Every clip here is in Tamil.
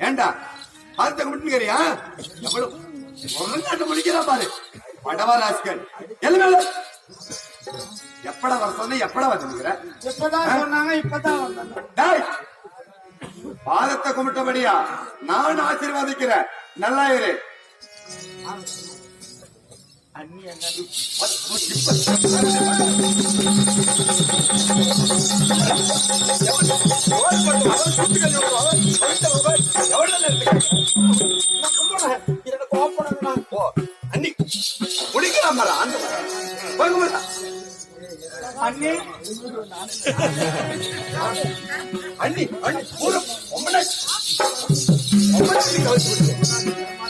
ஏண்டா? பார்த்த கும்பிட்டுக்கிறியா எவ்வளவு ஒழுங்காட்டு முடிக்கிறா பாரு. படவா ராசிகள் எல்லாமே எப்படா வர சொன்ன எப்படா வந்துருக்கிற இப்பதான் சொன்னாங்க இப்பதான் வந்தாங்க. பாதத்தை கும்பிட்டபடியா நான் ஆசீர்வாதிக்கிறேன். நல்லா இரு. அண்ணி அண்ணி அண்ணி அண்ணி அண்ணி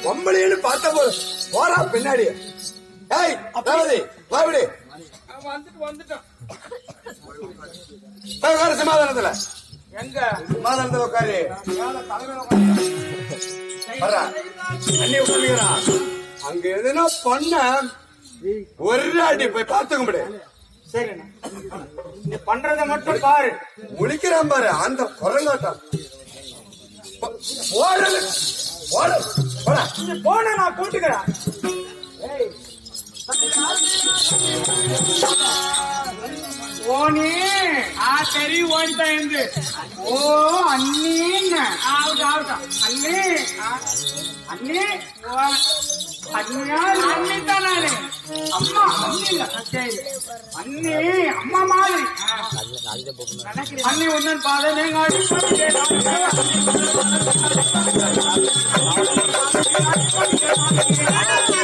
பொம்பளைன்னு போறா பின்னாடி ஏய் அதாவது வாவிடு வந்துட்டு உட்காரு சமாதானத்துல எங்க? சமாதானத்துல உட்காரு. அண்ணி உட்காந்துக்கிறான் அங்க எதுனா பண்ண ஒரு அடி போய் கும்பிடு. சரிண்ணா. நீ பண்றத மட்டும் பாரு. முழிக்கிறான் பாரு அந்த குரங்காட்டம். போ- ஓடல ஓட போடா. நீ போன நான் கூட்டுக்கிறேன். ஓனி ఆ తెరి వంట అయింది ఓ అన్ని ఆవుట ఆవుట అన్ని అన్ని అన్ని అన్ని తనాలి అమ్మ అన్ని అన్ని అమ్మ మాది అన్ని ఉన్నది బాధ నేను என்ன கேக்குறீங்க?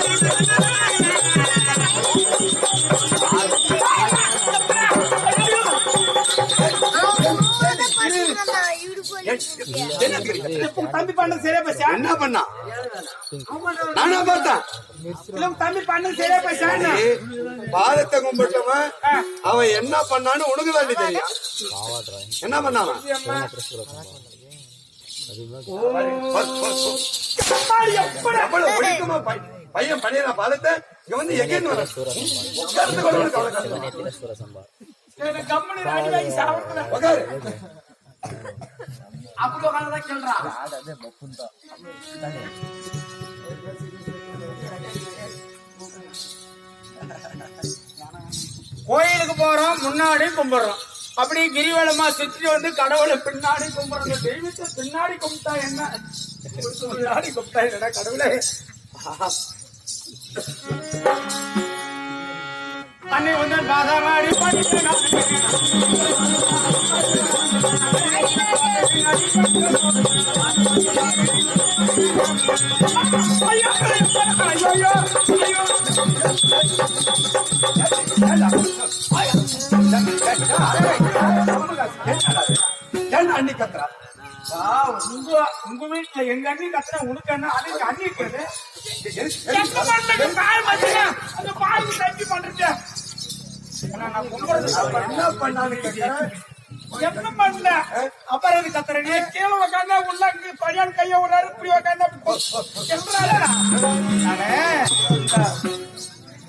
தம்பி பண்ண சரியா பேசா என்ன பண்ணா நானா பார்த்தேன் தம்பி பண்ண சரியா பேசா பாதத்தை கும்பிட்டவன் அவன் என்ன பண்ணான்னு உனக்கு தாண்டி தெரியும் என்ன பண்ணாவன் எவ்வளவு ஒழுக்கமா பை- பையன் பண்ணிடுறான் பாதத்தை இங்க வந்து எகேன் வர உட்கார்ந்து கூட உனக்கு அவ்வளவு கஷ்டம். உட்காரு. அப்படி உட்காந்துதான் கேள்றான் கோயிலுக்கு போறோம் முன்னாடி கும்பிடுறோம். அப்படி கிரிவலமா சுற்றி வந்து கடவுளை பின்னாடி கும்பிடுறோம். தெய்வத்தை பின்னாடி கும்பிட்டா என்ன? பின்னாடி கும்பிட்டா என்னடா கடவுளே? அன்னை வந்து பாதாமாடி ஏன் அண்ணி கத்துறா. உங்க உங்க வீட்டுல எங்க அண்ணி கத்துற? உனக்கு என்ன? அது அண்ணி என்ன பண்ணான்னு எப்ப பண்ணல அப்புறம் எது கத்துறீங்க கீழே உட்காந்தா உள்ள பையன் கைய விடுறாரு இப்படி உட்காந்தா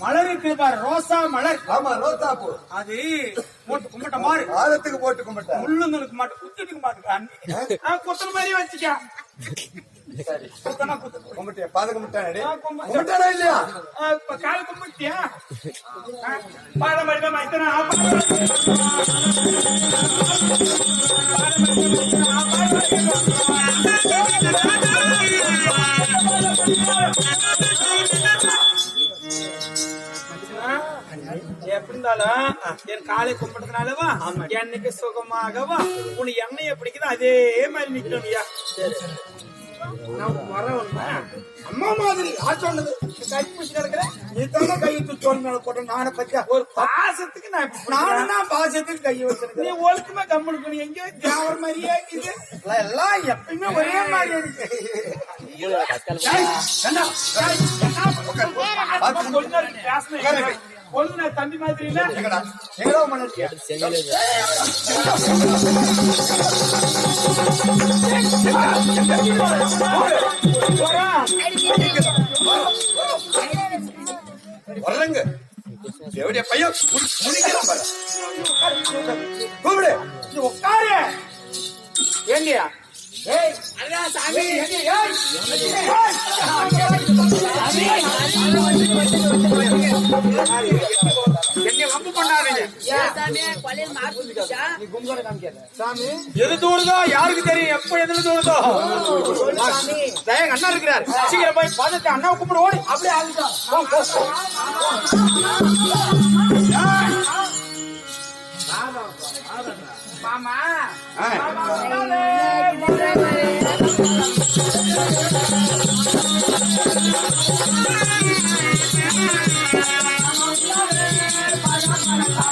மலர் இருக்கு பாரு ரோசா மலர் ஆமா ரோசா பூ. அது போட்டு கும்பிட்ட மாதிரி. பாதத்துக்கு போட்டு கும்பிட்ட முள்ளுங்களுக்கு மாட்டு குத்துட்டுக்கு மாட்டு குத்துற மாதிரி வச்சுக்க. கும்பிட்டியா பாத கும்பிட்டானா இல்லையா ஆ, இப்ப கால் கும்பிட்டியா ஆ, பாதம் எப்படி இருந்தாலும் என் காலை கும்பிட்டதுனாலவா என்னைக்கு சுகமாகவா? உனக்கு எண்ணெயை பிடிக்குதோ அதே மாதிரி நிக்கணும்யா நான் அம்மா மாதிரி யார் சொன்னது கை பிடிச்சு கிடக்குற நீ தானே கை தூக்கி மேல போட்ட நானே பத்தியா ஒரு பாசத்துக்கு நான் நானும் தான் பாசத்துக்கு கையை வச்சிருக்கேன். நீ ஒழுக்கமா கம்முனு பண்ணி எங்கேயோ தேவர மாதிரியே இருக்குது எல்லாம் எப்பயுமே ஒரே மாதிரி இருக்கு. கொழுந்தனார் தம்பி மாதிரி இல்ல. எங்கடா? எங்கடா உன் மனைவியா? வர்றேங்க எவடைய பையன் முடி- முடிக்கிறான் பாரு. கூப்பிடு. உட்காரு. ஏண்டியா? என்னை வம்பு பண்ணாதீங்க எது தோணுதோ யாருக்கு தெரியும்? எப்ப எதுல தோணுதோ தயங்க அண்ணா இருக்கிறார். சீக்கிரம் போய் பார்த்துட்டு அண்ணா கூப்பிடு ஓடி. அப்படியே ஆகிட்டோம் மாமா. ஆ.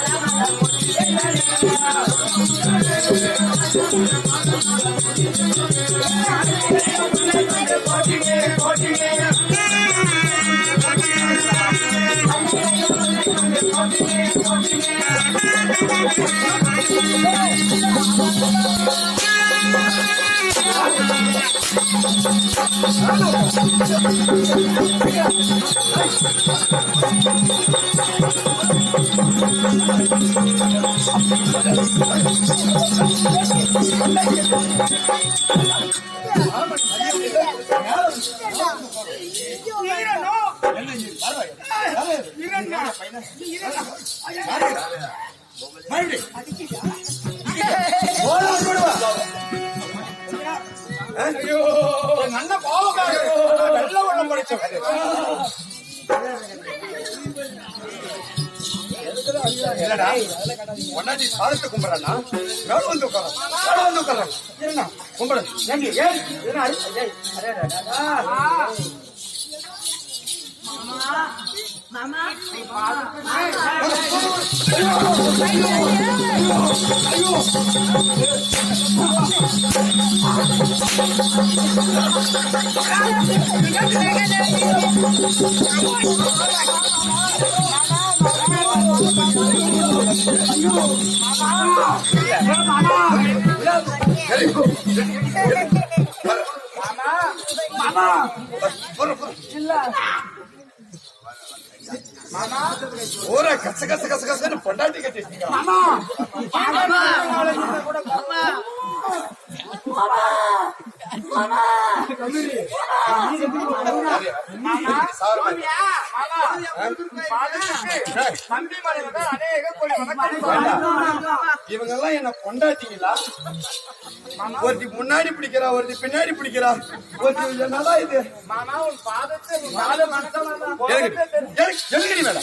ஐயோ நல்ல அண்ணன் நல்ல வெள்ள படிச்சவன் இல்லடா பொண்டாட்டி சாதத்தை கும்பிடறானா? மேல வந்து உட்கார மேல வந்து உட்கார இருண்ணா கும்பிடு. ஏண்டி ஏய் என்ன அடி? மாமா அரே அரே, அரே. கச கச கச கசன்னு பொண்டாட்டி கட்டிட்டீங்க இவங்க எல்லாம் என்ன கொண்டாட்டிங்களா? ஒருத்தி முன்னாடி பிடிக்கிறா ஒருத்தி பின்னாடி பிடிக்கிறா. ஒருத்தி என்னதான் இது? மாமா பாதத்தை எனக்கு எனக்கு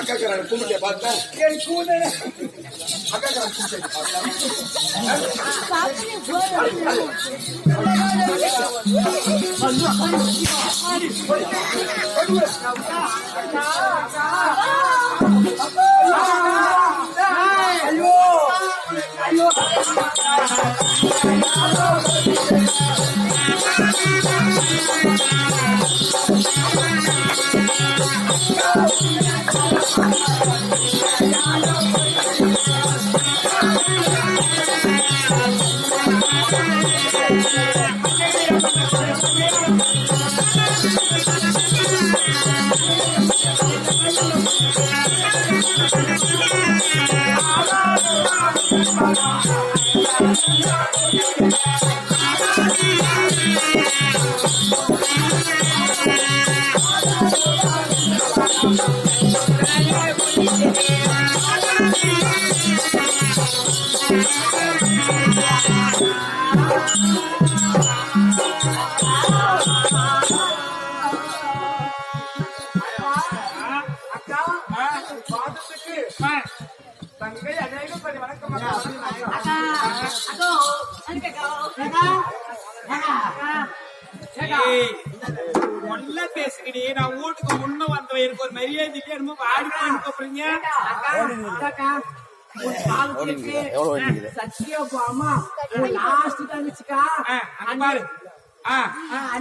வேலை ஆளை பிடிச்சு கும்பிடுறாங்க நான் வானா நான் சொல்றேன் நீ யாரு வேணுமோ அடிச்சுக்க இவன் பயங்க பயம் வாங்கி வச்சிருக்காரா? நான் என்கிட்ட பயப்படல நீ கொஞ்சம் அவனை பயப்படைக்க வேண்டாம் அக்காக்கார ஞாபகம் ஐயோ. ஐயோ. தங்கை அநேக படி வணக்கம் அக்கா. ஏய், ஒல்ல பேசுகிடி நான் வீட்டுக்கு முன்ன வந்தவன் எனக்கு ஒரு மரியாதை இல்லையா என்னமோ வாடி போய் கூப்பிடுறீங்க உன் பாலத்துக்கு சத்தியப்பாமா லாஸ்ட் தங்கச்சிக்கா